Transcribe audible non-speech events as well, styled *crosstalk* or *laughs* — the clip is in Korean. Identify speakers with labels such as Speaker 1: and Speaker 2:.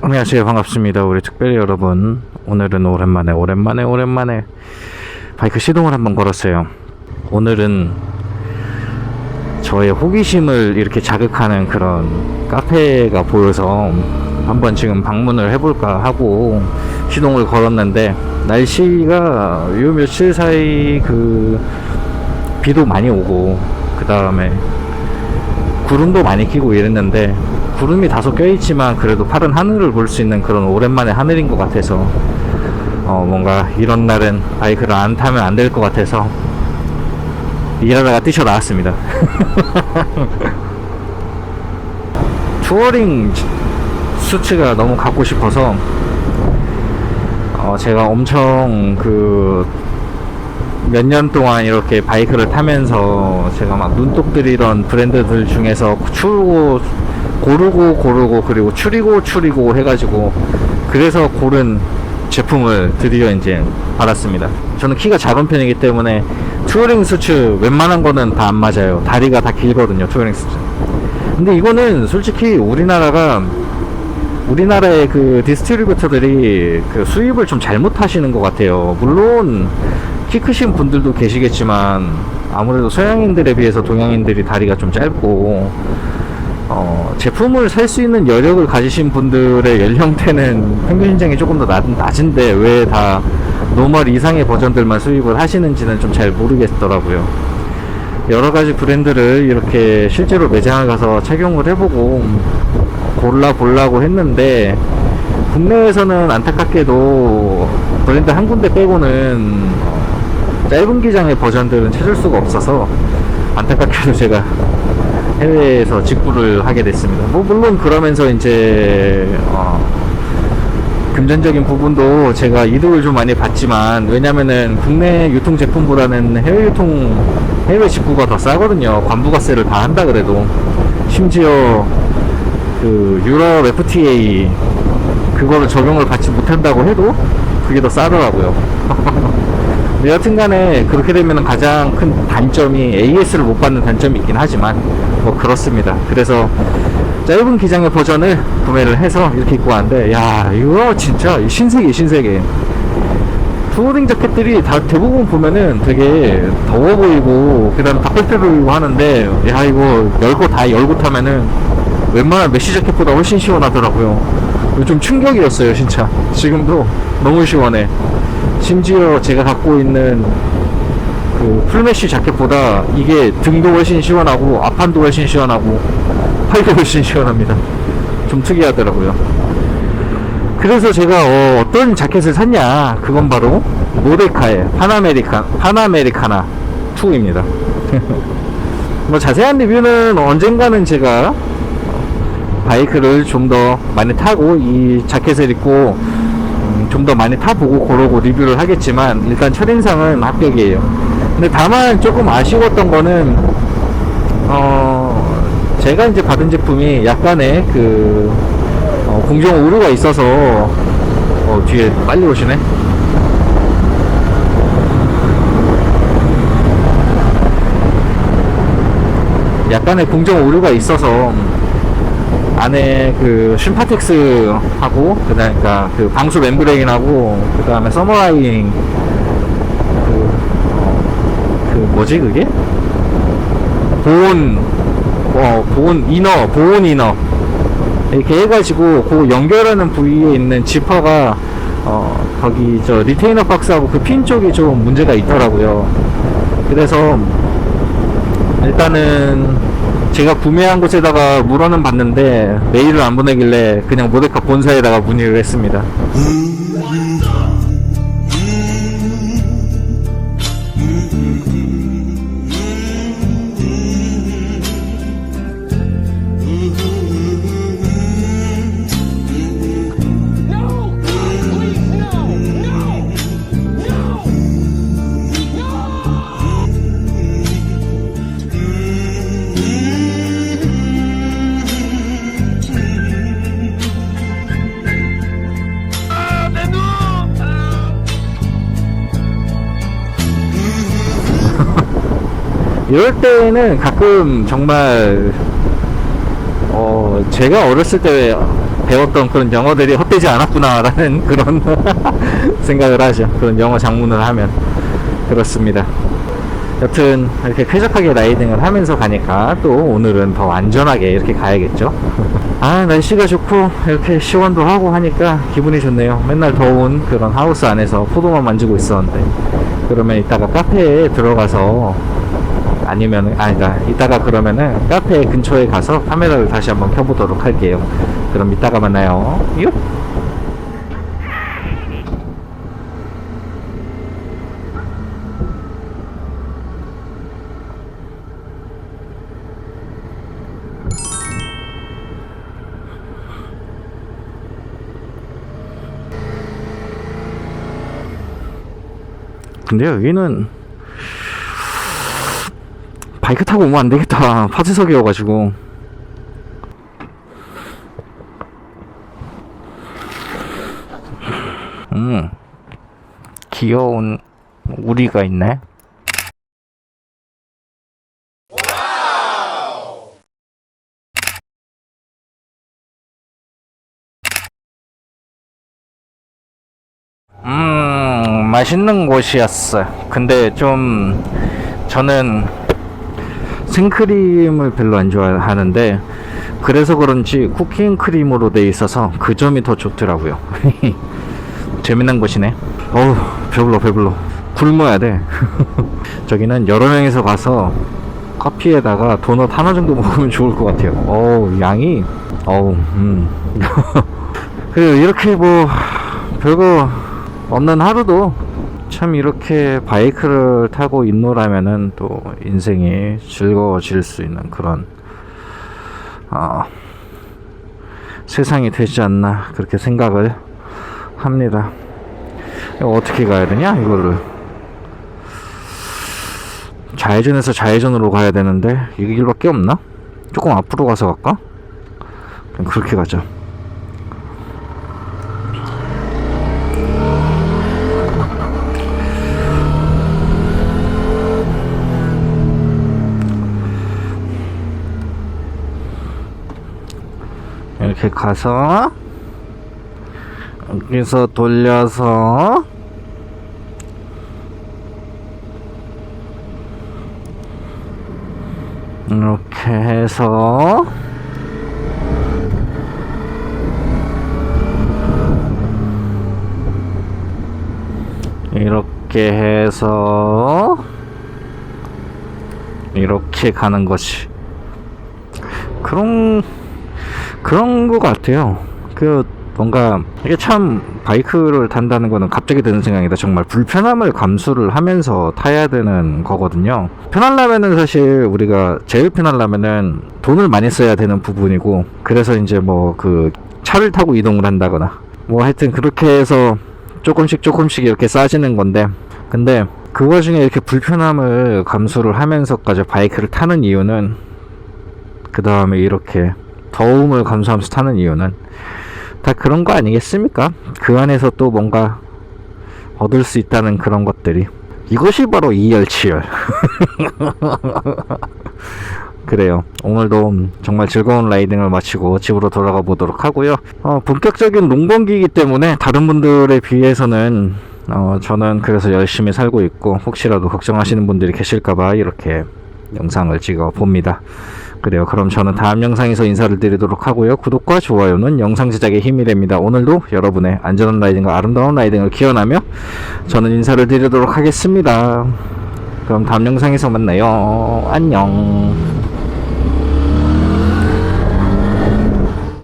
Speaker 1: 안녕하세요. 반갑습니다. 우리 특별히 여러분 오늘은 오랜만에 오랜만에 오랜만에 바이크 시동을 한번 걸었어요. 오늘은 저의 호기심을 이렇게 자극하는 그런 카페가 보여서 한번 지금 방문을 해볼까 하고 시동을 걸었는데 날씨가 요 며칠 사이 그 비도 많이 오고 그 다음에 구름도 많이 끼고 이랬는데 구름이 다소 껴있지만 그래도 파란 하늘을 볼 수 있는 그런 오랜만의 하늘인 것 같아서 어 뭔가 이런 날은 바이크를 안 타면 안 될 것 같아서 일하다가 뛰쳐나왔습니다. *laughs* 투어링 수츠가 너무 갖고 싶어서 어 제가 엄청 그 몇 년 동안 이렇게 바이크를 타면서 제가 막 눈독 들이던 브랜드들 중에서 추르고 고르고 고르고 그리고 추리고 추리고 해가지고 그래서 고른 제품을 드디어 이제 받았습니다. 저는 키가 작은 편이기 때문에 투어링 수츠 웬만한 거는 다 안 맞아요. 다리가 다 길거든요. 투어링 수츠. 근데 이거는 솔직히 우리나라가 우리나라의 그 디스트리뷰터들이 그 수입을 좀 잘못하시는 것 같아요. 물론 키 크신 분들도 계시겠지만 아무래도 서양인들에 비해서 동양인들이 다리가 좀 짧고 어, 제품을 살 수 있는 여력을 가지신 분들의 연령대는 평균 신장이 조금 더 낮, 낮은데 왜 다 노멀 이상의 버전들만 수입을 하시는지는 좀 잘 모르겠더라고요. 여러 가지 브랜드를 이렇게 실제로 매장을 가서 착용을 해보고 골라보려고 했는데 국내에서는 안타깝게도 브랜드 한 군데 빼고는 짧은 기장의 버전들은 찾을 수가 없어서 안타깝게도 제가 해외에서 직구를 하게 됐습니다. 뭐 물론 그러면서 이제 어, 금전적인 부분도 제가 이득을 좀 많이 봤지만 왜냐면은 국내 유통 제품보다는 해외 유통 해외 직구가 더 싸거든요. 관부가세를 다 한다 그래도 심지어 그 유럽 FTA 그거를 적용을 받지 못한다고 해도 그게 더 싸더라고요. *laughs* 근데 여튼간에 그렇게 되면 가장 큰 단점이 AS를 못 받는 단점이 있긴 하지만 뭐 그렇습니다. 그래서 짧은 기장의 버전을 구매를 해서 이렇게 입고 왔는데 야 이거 진짜 신세계 신세계 투어링 자켓들이 다 대부분 보면은 되게 더워 보이고 그다음 닭발표 보이고 하는데 야 이거 열고 다 열고 타면은 웬만한 메시 자켓보다 훨씬 시원하더라고요. 좀 충격이었어요 진짜. 지금도 너무 시원해. 심지어 제가 갖고 있는 그 풀메쉬 자켓보다 이게 등도 훨씬 시원하고 앞판도 훨씬 시원하고 팔도 훨씬 시원합니다. 좀 특이하더라고요. 그래서 제가 어, 떤 자켓을 샀냐 그건 바로 모데카의 파나메리카 파나메리카나 2입니다. 뭐 자세한 리뷰는 언젠가는 제가 바이크를 좀 더 많이 타고 이 자켓을 입고 좀 더 많이 타보고 그러고 리뷰를 하겠지만 일단 첫인상은 합격이에요. 근데 다만 조금 아쉬웠던 거는 어 제가 이제 받은 제품이 약간의 그 어, 공정 오류가 있어서 어 뒤에 빨리 오시네. 약간의 공정 오류가 있어서 안에 그 심파텍스 하고 그다음 그러니까 그 방수 멤브레인하고 그다음에 서머라이닝 그 뭐지 그게? 보온 어 보온 이너 보온 이너. 이렇게 해가지고 그 연결하는 부위에 있는 지퍼가 어 거기 저 리테이너 박스하고 그 핀 쪽이 좀 문제가 있더라고요. 그래서 일단은 제가 구매한 곳에다가 물어는 봤는데 메일을 안 보내길래 그냥 모데카 본사에다가 문의를 했습니다. 이럴 때는 가끔 정말 어 제가 어렸을 때 배웠던 그런 영어들이 헛되지 않았구나라는 *laughs* 그런 생각을 하죠. 그런 영어 장문을 하면 그렇습니다. 여튼 이렇게 쾌적하게 라이딩을 하면서 가니까 또 오늘은 더 안전하게 이렇게 가야겠죠. *laughs* 아 날씨가 좋고 이렇게 시원도 하고 하니까 기분이 좋네요. 맨날 더운 그런 하우스 안에서 포도만 만지고 있었는데 그러면 이따가 카페에 들어가서 아니면 아니다 이따가 그러면은 카페 근처에 가서 카메라를 다시 한번 켜보도록 할게요. 그럼 이따가 만나요. 요. 근데 여기는 바이크 타고 오면 안 되겠다. *laughs* 파쇄석이어가지고. 음, 귀여운 우리가 있네. 음, 맛있는 곳이었어. 근데 좀, 저는 생크림을 별로 안 좋아하는데, 그래서 그런지 쿠킹 크림으로 돼 있어서 그 점이 더 좋더라고요. *laughs* 재미난 곳이네. 어우, 배불러, 배불러. 굶어야 돼. *laughs* 저기는 여러 명이서 가서 커피에다가 도넛 하나 정도 먹으면 좋을 것 같아요. 어우, 양이, 어우, 음. *laughs* 그, 이렇게 뭐, 별거 없는 하루도 참 이렇게 바이크를 타고 있노라면은 또 인생이 즐거워질 수 있는 그런 어, 세상이 되지 않나 그렇게 생각을 합니다. 어떻게 가야 되냐 이거를 좌회전에서 좌회전으로 가야 되는데 이 길밖에 없나? 조금 앞으로 가서 갈까? 그렇게 가자. 이렇게 가서 여기서 돌려서 이렇게 해서 이렇게 해서 이렇게 가는 것이 그런 그런 거 같아요. 그 뭔가 이게 참 바이크를 탄다는 거는 갑자기 드는 생각이다. 정말 불편함을 감수를 하면서 타야 되는 거거든요. 편하려면은 사실 우리가 제일 편하려면은 돈을 많이 써야 되는 부분이고 그래서 이제 뭐 그 차를 타고 이동을 한다거나 뭐 하여튼 그렇게 해서 조금씩 조금씩 이렇게 싸지는 건데 근데 그 와중에 이렇게 불편함을 감수를 하면서까지 바이크를 타는 이유는 그 다음에 이렇게 더움을 감수하면서 타는 이유는 다 그런 거 아니겠습니까? 그 안에서 또 뭔가 얻을 수 있다는 그런 것들이 이것이 바로 이열치열 *laughs* 그래요 오늘도 정말 즐거운 라이딩을 마치고 집으로 돌아가 보도록 하고요 어, 본격적인 농번기이기 때문에 다른 분들에 비해서는 어, 저는 그래서 열심히 살고 있고 혹시라도 걱정하시는 분들이 계실까봐 이렇게 영상을 찍어 봅니다. 그래요. 그럼 저는 다음 영상에서 인사를 드리도록 하고요. 구독과 좋아요는 영상 제작에 힘이 됩니다. 오늘도 여러분의 안전한 라이딩과 아름다운 라이딩을 기원하며 저는 인사를 드리도록 하겠습니다. 그럼 다음 영상에서 만나요. 안녕.